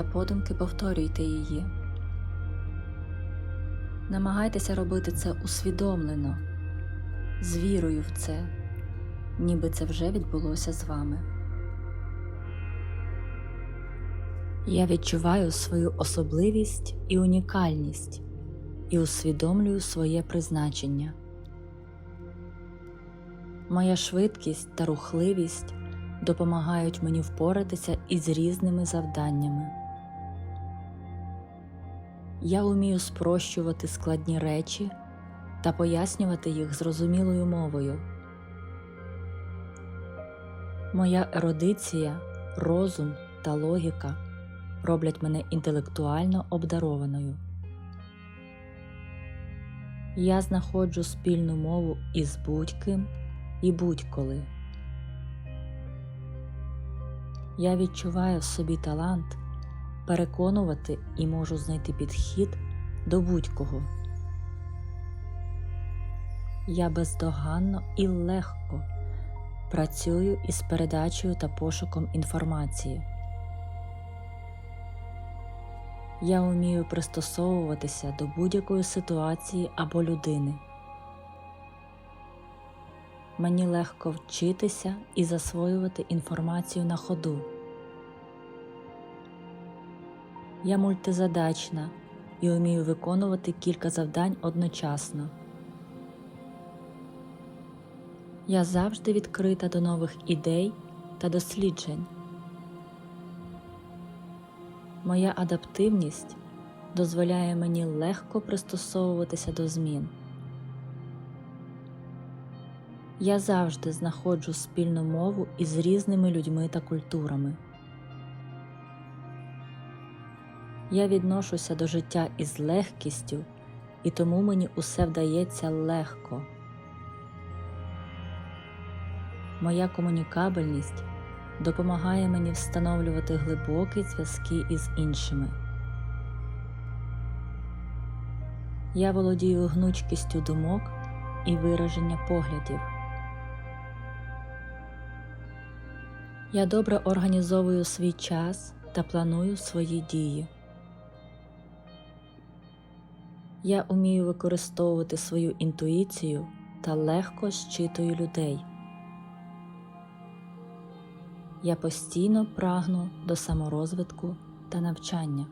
та подумки повторюйте її. Намагайтеся робити це усвідомлено, з вірою в це, ніби це вже відбулося з вами. Я відчуваю свою особливість і унікальність і усвідомлюю своє призначення. Моя швидкість та рухливість допомагають мені впоратися із різними завданнями. Я вмію спрощувати складні речі та пояснювати їх зрозумілою мовою. Моя ерудиція, розум та логіка роблять мене інтелектуально обдарованою. Я знаходжу спільну мову із будь-ким і будь-коли. Я відчуваю в собі талант переконувати і можу знайти підхід до будь-кого. Я бездоганно і легко працюю із передачею та пошуком інформації. Я вмію пристосовуватися до будь-якої ситуації або людини. Мені легко вчитися і засвоювати інформацію на ходу. Я мультизадачна і вмію виконувати кілька завдань одночасно. Я завжди відкрита до нових ідей та досліджень. Моя адаптивність дозволяє мені легко пристосовуватися до змін. Я завжди знаходжу спільну мову із різними людьми та культурами. Я відношуся до життя із легкістю, і тому мені усе вдається легко. Моя комунікабельність допомагає мені встановлювати глибокі зв'язки із іншими. Я володію гнучкістю думок і вираження поглядів. Я добре організовую свій час та планую свої дії. Я умію використовувати свою інтуїцію та легко щитую людей. Я постійно прагну до саморозвитку та навчання.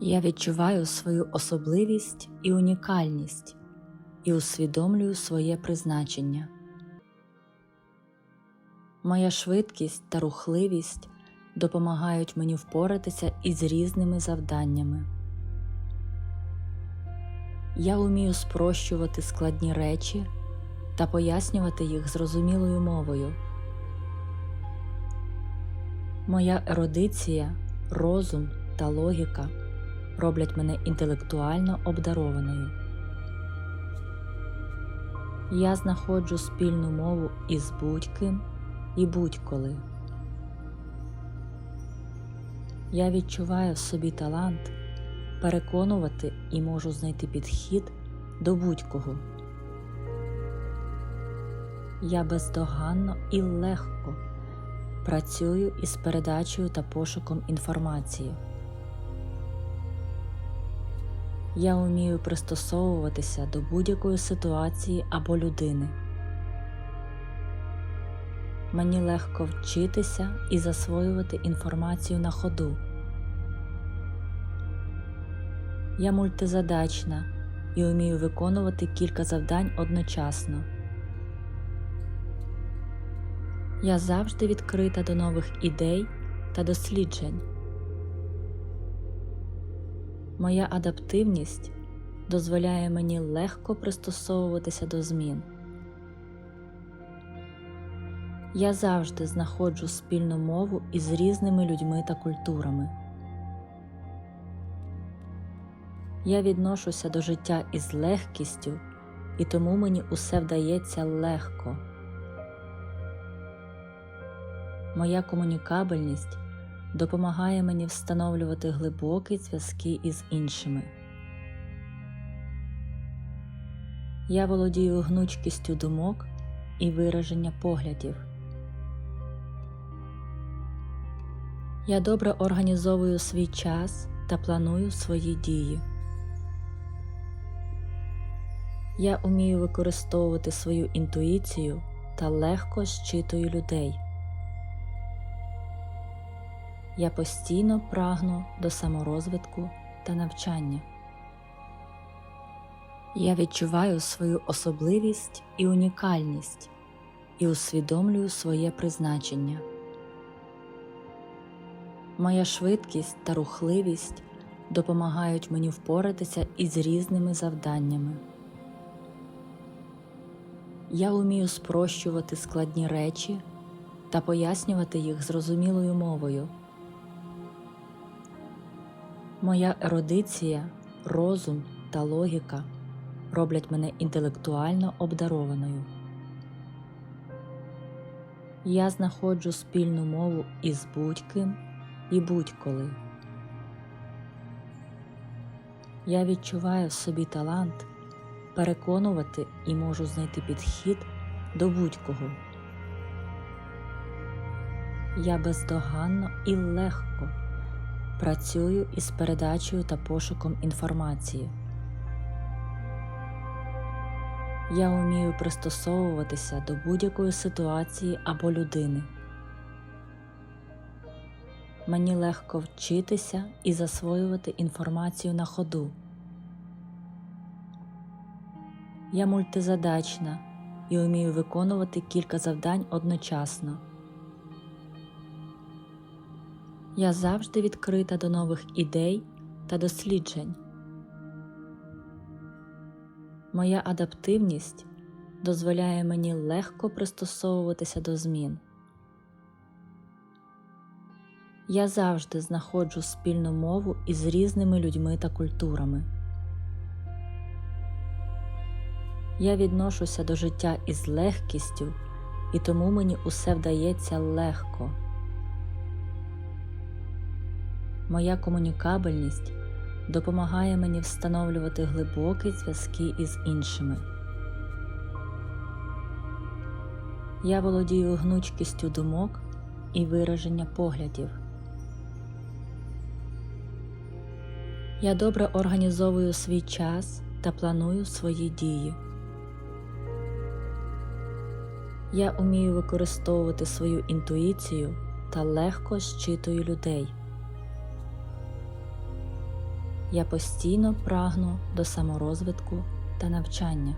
Я відчуваю свою особливість і унікальність і усвідомлюю своє призначення. Моя швидкість та рухливість допомагають мені впоратися із різними завданнями. Я вмію спрощувати складні речі та пояснювати їх зрозумілою мовою. Моя ерудиція, розум та логіка роблять мене інтелектуально обдарованою. Я знаходжу спільну мову із будь-ким і будь-коли. Я відчуваю в собі талант переконувати і можу знайти підхід до будь-кого. Я бездоганно і легко працюю із передачею та пошуком інформації. Я вмію пристосовуватися до будь-якої ситуації або людини. Мені легко вчитися і засвоювати інформацію на ходу. Я мультизадачна і вмію виконувати кілька завдань одночасно. Я завжди відкрита до нових ідей та досліджень. Моя адаптивність дозволяє мені легко пристосовуватися до змін. Я завжди знаходжу спільну мову із різними людьми та культурами. Я відношуся до життя із легкістю, і тому мені усе вдається легко. Моя комунікабельність допомагає мені встановлювати глибокі зв'язки із іншими. Я володію гнучкістю думок і вираження поглядів. Я добре організовую свій час та планую свої дії. Я умію використовувати свою інтуїцію та легко щитую людей. Я постійно прагну до саморозвитку та навчання. Я відчуваю свою особливість і унікальність і усвідомлюю своє призначення. Моя швидкість та рухливість допомагають мені впоратися із різними завданнями. Я вмію спрощувати складні речі та пояснювати їх зрозумілою мовою. Моя ерудиція, розум та логіка роблять мене інтелектуально обдарованою. Я знаходжу спільну мову із будь-ким і будь-коли. Я відчуваю в собі талант переконувати і можу знайти підхід до будь-кого. Я бездоганно і легко працюю із передачею та пошуком інформації. Я вмію пристосовуватися до будь-якої ситуації або людини. Мені легко вчитися і засвоювати інформацію на ходу. Я мультизадачна і вмію виконувати кілька завдань одночасно. Я завжди відкрита до нових ідей та досліджень. Моя адаптивність дозволяє мені легко пристосовуватися до змін. Я завжди знаходжу спільну мову із різними людьми та культурами. Я відношуся до життя із легкістю, і тому мені усе вдається легко. Моя комунікабельність допомагає мені встановлювати глибокі зв'язки із іншими. Я володію гнучкістю думок і вираження поглядів. Я добре організовую свій час та планую свої дії. Я умію використовувати свою інтуїцію та легко щитую людей. Я постійно прагну до саморозвитку та навчання.